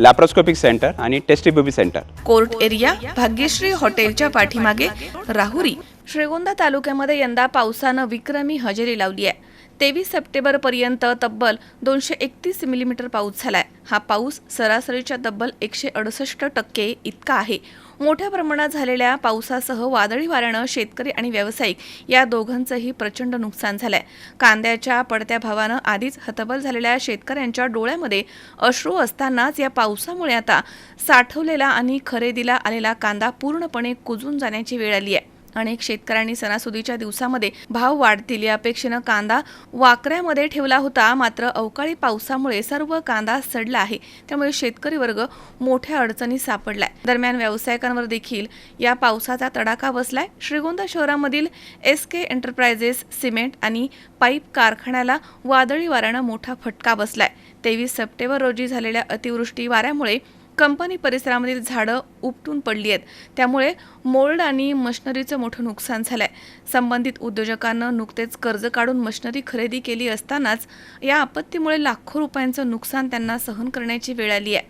Laparoscopic centre आणि test tube baby centre court area Bhagyashree हॉटेलच्या पाठीमागे राहुरी श्रीगोंदा तालुक्यामध्ये यंदा पावसानं विक्रमी हजेरी लावली आहे. तेवीस सप्टेंबरपर्यंत तब्बल दोनशे एकतीस मिलीमीटर पाऊस झालाय. हा पाऊस सरासरीच्या तब्बल एकशे अडुसष्ट टक्के इतका आहे. मोठ्या प्रमाणात झालेल्या पावसासह वादळी वाऱ्यानं शेतकरी आणि व्यावसायिक या दोघांचंही प्रचंड नुकसान झालंय. कांद्याच्या पडत्या भावानं आधीच हतबल झालेल्या शेतकऱ्यांच्या डोळ्यामध्ये अश्रू असतानाच या पावसामुळे आता साठवलेला आणि खरेदीला आलेला कांदा पूर्णपणे कुजून जाण्याची वेळ आली आहे. अनेक शेतकऱ्यांनी सणासुदीच्या दिवसामध्ये भाव वाढतील या अपेक्षेनं कांदा वाकऱ्यामध्ये ठेवला होता. मात्र अवकाळी पावसामुळे सर्व कांदा सडला आहे. त्यामुळे शेतकरी वर्ग मोठ्या अडचणीत सापडलाय. दरम्यान व्यावसायिकांवर देखील या पावसाचा तडाखा बसलाय. श्रीगोंदा शहरामधील एस के एंटरप्राइजेस सिमेंट आणि पाईप कारखान्याला वादळी वाऱ्यानं मोठा फटका बसलाय. तेवीस सप्टेंबर रोजी झालेल्या अतिवृष्टी वाऱ्यामुळे कंपनी परिसरामधील झाडं उपटून पडली आहेत. त्यामुळे मोल्ड आणि मशनरीचं मोठं नुकसान झालं आहे संबंधित उद्योजकांना नुकतेच कर्ज काढून मशिनरी खरेदी केली असतानाच या आपत्तीमुळे लाखो रुपयांचं नुकसान त्यांना सहन करण्याची वेळ आली आहे.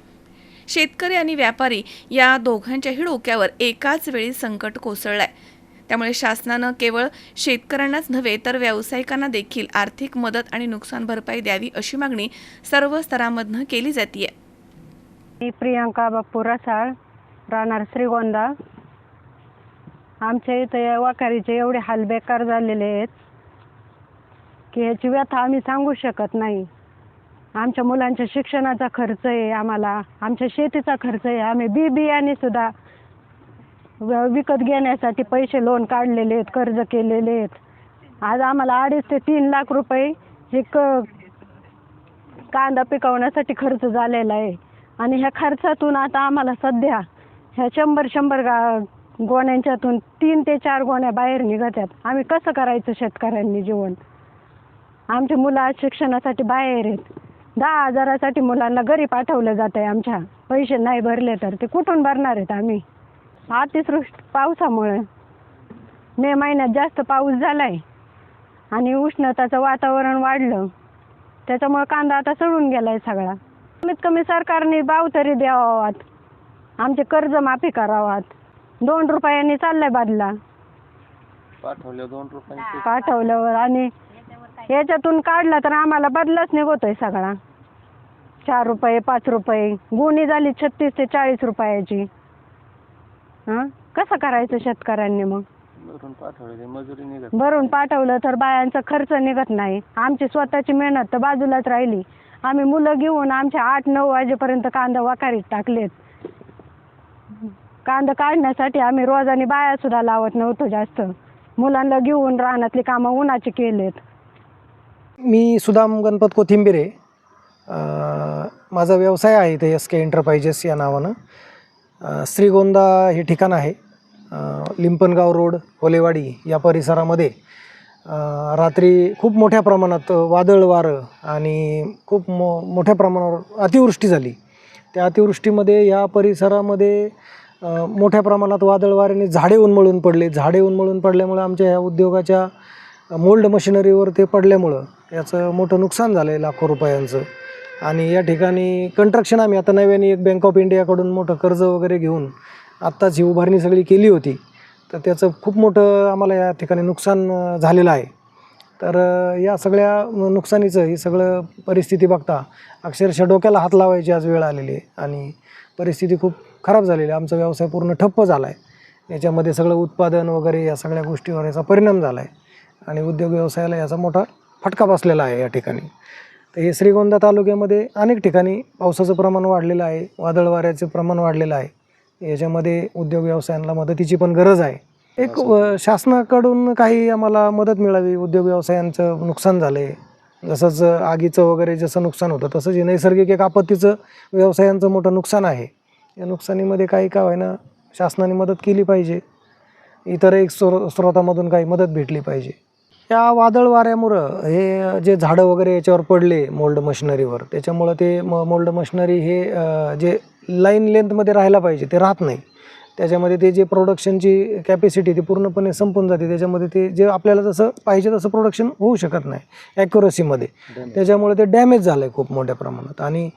शेतकरी आणि व्यापारी या दोघांच्याही डोक्यावर एकाच वेळी संकट कोसळलंय. त्यामुळे शासनानं केवळ शेतकऱ्यांनाच नव्हे तर व्यावसायिकांना देखील आर्थिक मदत आणि नुकसान भरपाई द्यावी अशी मागणी सर्व स्तरामधनं केली जातीये. मी प्रियांका बाप्पू रसाळ राहणार श्रीगोंदा. आमच्या इथे वाकारीचे एवढे हाल बेकार झालेले आहेत की ह्याची व्यथा आम्ही सांगू शकत नाही. आमच्या मुलांच्या शिक्षणाचा खर्च आहे आम्हाला आमच्या शेतीचा खर्च आहे. आम्ही बी बियाणे सुद्धा विकत घेण्यासाठी पैसे लोन काढलेले आहेत कर्ज केलेले आहेत. आज आम्हाला अडीच ते तीन लाख रुपये हे क कांदा पिकवण्यासाठी खर्च झालेला आहे. आणि ह्या खर्चातून आता आम्हाला सध्या ह्या शंभर शंभर गा गोण्यांच्यातून तीन ते चार गोण्या बाहेर निघतात आम्ही कसं करायचं शेतकऱ्यांनी जीवन? आमची मुलं आज शिक्षणासाठी बाहेर आहेत. दहा हजारासाठी मुलांना घरी पाठवलं जात आहे आमच्या. पैसे नाही भरले तर ते कुठून भरणार आहेत आम्ही? अतिसृष्ट पावसामुळे. मे महिन्यात जास्त पाऊस झाला आहे आणि उष्णताचं वातावरण वाढलं. त्याच्यामुळे कांदा आता सडून गेला आहे सगळा. कमीत कमी सरकारने भाव तरी द्यावात. आमचे कर्ज माफी करावात. दोन रुपयांनी चाललाय बदला. पाठवले दोन रुपयांचे. पाठवल्यावर आणि याच्यातून काढला तर आम्हाला बदलाच निघतोय सगळा. चार रुपये पाच रुपये. गुन्ही झाली छत्तीस ते चाळीस रुपयाची. हां? कसं करायचं शेतकऱ्यांनी मग? भरून पाठवले मजुरी निघत. भरून पाठवलं तर बायांचा खर्च निघत नाही. आमची स्वतःची मेहनत तर बाजूलाच राहिली. आम्ही मुलं घेऊन आमच्या आठ नऊ वाजेपर्यंत कांदा वाकारीत टाकलेत. कांदा काढण्यासाठी आम्ही रोजाने बाया सुद्धा लावत नव्हतो जास्त. मुलांना घेऊन रानातली कामं उन्हाची केलेत. मी सुदाम गणपत कोथिंबिरे माझा व्यवसाय आहे इथे एस के एंटरप्राइजेस या नावानं. श्रीगोंदा हे ठिकाण आहे. अ, लिंपणगाव रोड होलेवाडी या परिसरामध्ये. रात्री खूप मोठ्या प्रमाणात वादळ वारं आणि खूप मो मोठ्या प्रमाणावर अतिवृष्टी झाली. त्या अतिवृष्टीमध्ये या परिसरामध्ये मोठ्या प्रमाणात वादळ वाऱ्याने झाडे उन्मळून पडले. झाडे उन्मळून पडल्यामुळं आमच्या ह्या उद्योगाच्या मोल्ड मशिनरीवर ते पडल्यामुळं याचं मोठं नुकसान झालं आहे लाखो रुपयांचं. आणि या ठिकाणी कंट्रक्शन आम्ही आता नव्याने एक बँक ऑफ इंडियाकडून मोठं कर्ज वगैरे घेऊन आत्ताच ही उभारणी सगळी केली होती. तर त्याचं खूप मोठं आम्हाला या ठिकाणी नुकसान झालेलं आहे. तर या सगळ्या नुकसानीचं ही सगळं परिस्थिती बघता अक्षरशः डोक्याला हात लावायची आज वेळ आलेली आहे आणि परिस्थिती खूप खराब झालेली आहे. आमचा व्यवसाय पूर्ण ठप्प झाला आहे याच्यामध्ये सगळं उत्पादन वगैरे या सगळ्या गोष्टीवर याचा परिणाम झाला आहे आणि उद्योग व्यवसायाला याचा मोठा फटका बसलेला आहे या ठिकाणी. तर हे श्रीगोंदा तालुक्यामध्ये अनेक ठिकाणी पावसाचं प्रमाण वाढलेलं आहे वादळ वाऱ्याचं प्रमाण वाढलेलं आहे. याच्यामध्ये उद्योग व्यवसायांना मदतीची पण गरज आहे. एक शासनाकडून काही आम्हाला मदत मिळावी उद्योग व्यवसायांचं नुकसान झालं आहे जसंच आगीचं वगैरे जसं नुकसान होतं तसंच नैसर्गिक एक आपत्तीचं व्यवसायांचं मोठं नुकसान आहे. या नुकसानीमध्ये काही का होईना शासनाने मदत केली पाहिजे. इतर एक स्रो स्रोतामधून काही मदत भेटली पाहिजे. या वादळ वाऱ्यामुळं हे जे झाडं वगैरे याच्यावर पडले मोल्ड मशिनरीवर त्याच्यामुळं ते म मोल्ड मशिनरी हे जे लाईन लेंथमध्ये राहायला पाहिजे ते राहत नाही. त्याच्यामध्ये ते जे प्रोडक्शनची कॅपॅसिटी ती पूर्णपणे संपून जाते. त्याच्यामध्ये ते जे आपल्याला जसं पाहिजे तसं प्रोडक्शन होऊ शकत नाही ॲक्युरसीमध्ये त्याच्यामुळे ते डॅमेज झालं आहे खूप मोठ्या प्रमाणात. आणि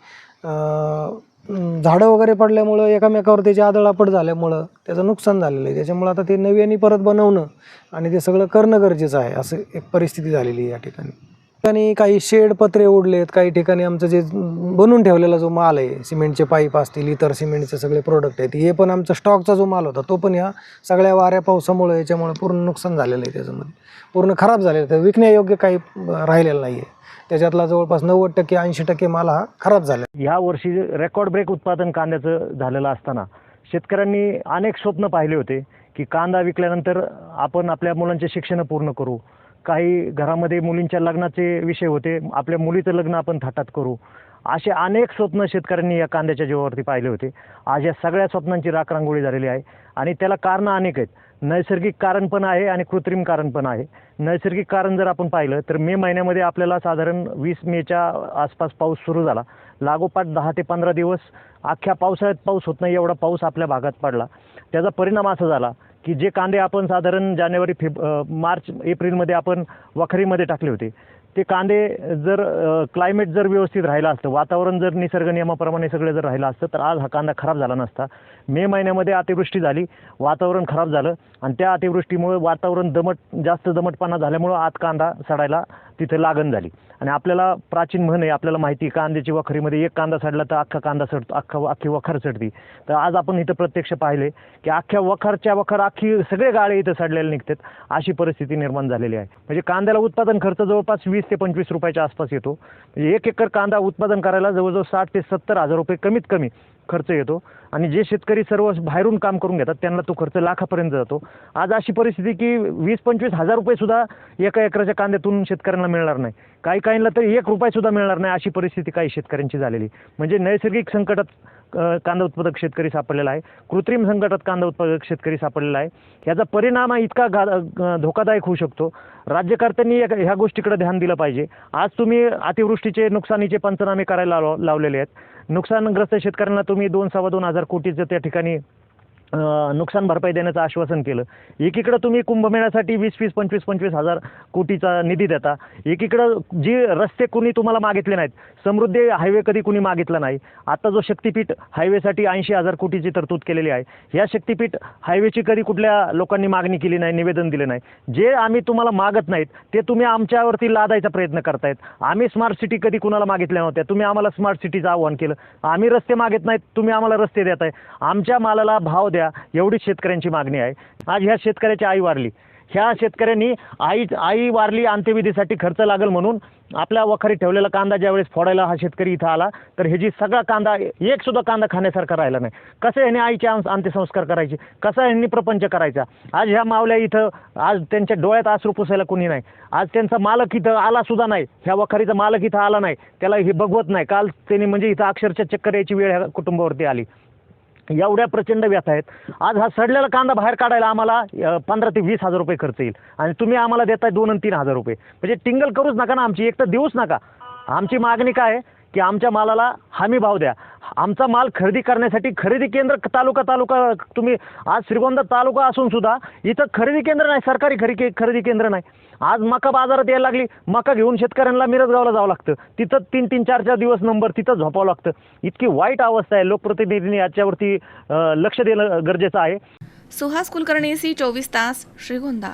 झाडं वगैरे पडल्यामुळं एकामेकावर त्याची आदळापड झाल्यामुळं त्याचं नुकसान झालेलं आहे. त्याच्यामुळं आता ते नव्याने परत बनवणं आणि ते सगळं करणं गरजेचं आहे असं एक परिस्थिती झालेली आहे या ठिकाणी. ठिकाणी काही शेड पत्रे उडलेत काही ठिकाणी आमचं जे बनवून ठेवलेला जो माल आहे सिमेंटचे पाईप असतील इतर सिमेंटचे सगळे प्रोडक्ट आहेत हे पण आमचा स्टॉकचा जो माल होता तो पण या सगळ्या वाऱ्या पावसामुळे याच्यामुळे पूर्ण नुकसान झालेलं आहे त्याच्यामध्ये. पूर्ण खराब झालेलं आहे. तर विकण्यायोग्य काही राहिलेलं नाही आहे त्याच्यातला जवळपास नव्वद टक्के ऐंशी टक्के माल हा खराब झाला ह्या वर्षी रेकॉर्ड ब्रेक उत्पादन कांद्याचं झालेलं असताना शेतकऱ्यांनी अनेक स्वप्न पाहिले होते की कांदा विकल्यानंतर आपण आपल्या मुलांचे शिक्षण पूर्ण करू. काही घरामध्ये मुलींच्या लग्नाचे विषय होते. आपल्या मुलीचं लग्न आपण थाटात करू. असे अनेक स्वप्न शेतकऱ्यांनी या कांद्याच्या जीवावरती पाहिले होते. आज या सगळ्या स्वप्नांची राखरांगोळी झालेली आहे. आणि त्याला कारणं अनेक आहेत. नैसर्गिक कारण पण आहे आणि कृत्रिम कारण पण आहे. नैसर्गिक कारण जर आपण पाहिलं तर मे महिन्यामध्ये आपल्याला साधारण वीस मेच्या आसपास पाऊस सुरू झाला. लागोपाठ दहा ते पंधरा दिवस अख्ख्या पावसाळ्यात पाऊस होत नाही एवढा पाऊस आपल्या भागात पडला. त्याचा परिणाम असा झाला की जे कांदे आपण साधारण जानेवारी फेब मार्च एप्रिलमध्ये आपण वखरीमध्ये टाकले होते ते कांदे जर क्लायमेट जर व्यवस्थित राहिलं असतं वातावरण जर निसर्ग नियमाप्रमाणे सगळं जर राहिलं असतं तर आज हा कांदा खराब झाला नसता. मे महिन्यामध्ये अतिवृष्टी झाली वातावरण खराब झालं आणि त्या अतिवृष्टीमुळे वातावरण दमट जास्त दमटपणा झाल्यामुळं आत कांदा सडायला तिथे लागण झाली. आणि आपल्याला प्राचीन म्हण आहे आपल्याला माहिती आहे कांद्याची वखरीमध्ये एक कांदा सडला तर अख्खा कांदा सडतो अख्खा अख्खी वखर सडती. तर आज आपण इथं प्रत्यक्ष पाहिले की अख्ख्या वखरच्या वखर अख्खी सगळे गाळे इथं सडलेले निघतात अशी परिस्थिती निर्माण झालेली आहे. म्हणजे कांद्याला उत्पादन खर्च जवळपास वीस ते पंचवीस रुपयाच्या आसपास येतो. म्हणजे एक एकर कांदा उत्पादन करायला जवळजवळ साठ ते सत्तर हजार रुपये कमीत कमी. खर्च येतो आणि जे शेतकरी सर्व बाहेरून काम करून घेतात त्यांना तो खर्च लाखापर्यंत जातो. आज अशी परिस्थिती की वीस पंचवीस हजार रुपयेसुद्धा एका एकराच्या कांद्यातून शेतकऱ्यांना मिळणार नाही. काही काहींना तर एक रुपयासुद्धा मिळणार नाही अशी परिस्थिती काही शेतकऱ्यांची झालेली म्हणजे नैसर्गिक संकटात कांदा उत्पादक शेतकरी सापडलेला आहे. कृत्रिम संकटात कांदा उत्पादक शेतकरी सापडलेला आहे. याचा परिणाम हा इतका गा धोकादायक होऊ शकतो. राज्यकर्त्यांनी या- ह्या गोष्टीकडे ध्यान दिलं पाहिजे. आज तुम्ही अतिवृष्टीचे नुकसानीचे पंचनामे करायला लाव लावलेले आहेत. नुकसानग्रस्त शेतकऱ्यांना तुम्ही दोन सव्वा दोन हजार कोटीचं त्या ठिकाणी नुकसान भरपाई देण्याचं आश्वासन केलं. एकीकडं तुम्ही कुंभमेळ्यासाठी वीस वीस पंचवीस पंचवीस हजार कोटीचा निधी देता. एकीकडं जी रस्ते कुणी तुम्हाला मागितले नाहीत समृद्धी हायवे कधी कुणी मागितला नाही आता जो शक्तीपीठ हायवेसाठी ऐंशी हजार कोटीची तरतूद केलेली आहे या शक्तीपीठ हायवेची कधी कुठल्या लोकांनी मागणी केली नाही निवेदन दिले नाही. जे आम्ही तुम्हाला मागत नाहीत ते तुम्ही आमच्यावरती लादायचा प्रयत्न करतायत. आम्ही स्मार्ट सिटी कधी कुणाला मागितल्या नव्हत्या तुम्ही आम्हाला स्मार्ट सिटीचं आव्हान केलं. आम्ही रस्ते मागत नाहीत तुम्ही आम्हाला रस्ते देताय. आमच्या मालाला भाव द्या. एवढी शेतकऱ्यांची मागणी आहे. आज ह्या शेतकऱ्याची आई वारली. ह्या शेतकऱ्यांनी आई आई वारली अंत्यविधीसाठी खर्च लागेल म्हणून आपल्या वखारी ठेवलेला कांदा ज्यावेळेस फोडायला हा शेतकरी इथं आला तर ह्याची सगळा कांदा एक सुद्धा कांदा खाण्यासारखा राहिला नाही. कसं ह्याने आईचे अंत्यसंस्कार करायचे? कसा ह्यांनी प्रपंच करायचा? आज ह्या मावल्या इथं आज त्यांच्या डोळ्यात आसरू पुसायला कोणी नाही. आज त्यांचा मालक इथं आला सुद्धा नाही. ह्या वखारीचा मालक इथं आला नाही. त्याला हे बघवत नाही. काल त्यांनी म्हणजे इथं अक्षरशः चक्कर यायची वेळ ह्या कुटुंबावरती आली. एवढ्या प्रचंड व्यथा आहेत. आज हा सडलेला कांदा बाहेर काढायला आम्हाला पंधरा ते वीस हजार रुपये खर्च येईल. आणि तुम्ही आम्हाला देताय दोन आणि तीन हजार रुपये. म्हणजे टिंगल करूच नका ना आमची एक तर देऊच नका. आमची मागणी काय आहे? की आमच्या मालाला हमी भाव द्या. आमचा माल खरेदी करण्यासाठी खरेदी केंद्र तालुका तालुका तुम्ही आज श्रीगोंदा तालुका असून सुद्धा इथं खरेदी केंद्र नाही सरकारी खरेदी खरेदी केंद्र नाही. आज मका बाजारात यायला लागली. मका घेऊन शेतकऱ्यांना मिरजगावला जावं लागतं. तिथं तीन तीन चार चार दिवस नंबर तिथं झोपावं लागतं. इतकी वाईट अवस्था आहे. लोकप्रतिनिधींनी याच्यावरती लक्ष देणं गरजेचं आहे. सुहास कुलकर्णी सी चोवीस तास श्रीगोंदा.